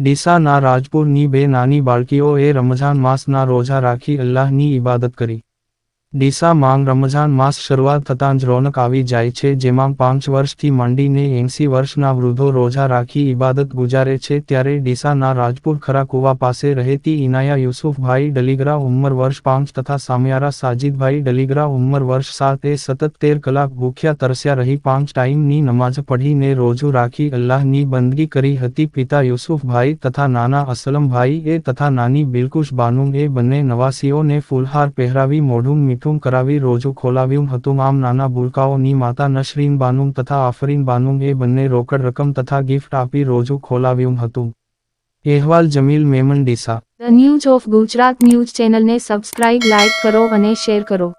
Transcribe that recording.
ડીસાના રાજપુરની બે નાની બાળકીઓએ રમઝાન માસના રોજા રાખી અલ્લાહની ઇબાદત કરી. ડીસા માંગ રમઝાન માસ શરૂઆત થતાં જ રોનક આવી જાય છે, જેમાં પાંચ વર્ષથી માંડીને એંસી વર્ષના વૃદ્ધો રોજા રાખી ઇબાદત ગુજારે છે, ત્યારે ડીસાના રાજપુર ખરા કુવા પાસે રહેતી ઇનાયા યુસુફભાઈ ડલીગરા ઉંમર વર્ષ પાંચ તથા સામિયારા સાજિદભાઈ ડલીગરા ઉંમર વર્ષ સાત એ સતત તેર કલાક ભૂખ્યા તરસ્યા રહી પાંચ ટાઈમની નમાઝ પઢીને રોજુ રાખી અલ્લાહની બંદગી કરી હતી. પિતા યુસુફભાઈ તથા નાના અસલમભાઈ એ તથા નાની બિલકુશ બાનુમ એ બંને નવાસીઓને ફૂલહાર પહેરાવી મોઢું મીઠું કરાવી રોજુ ખોલાવ્યું હતું. આમ નાના ભૂલકાઓની માતા નશરીન બાનુમ તથા આફરીન બાનુમ એ બંને રોકડ રકમ તથા ગિફ્ટ આપી રોજુ ખોલાવ્યું હતું. અહેવાલ Jamil Memon Deesa. The news of Gujarat news ચેનલને સબસ્ક્રાઇબ લાઇક કરો અને શેર કરો.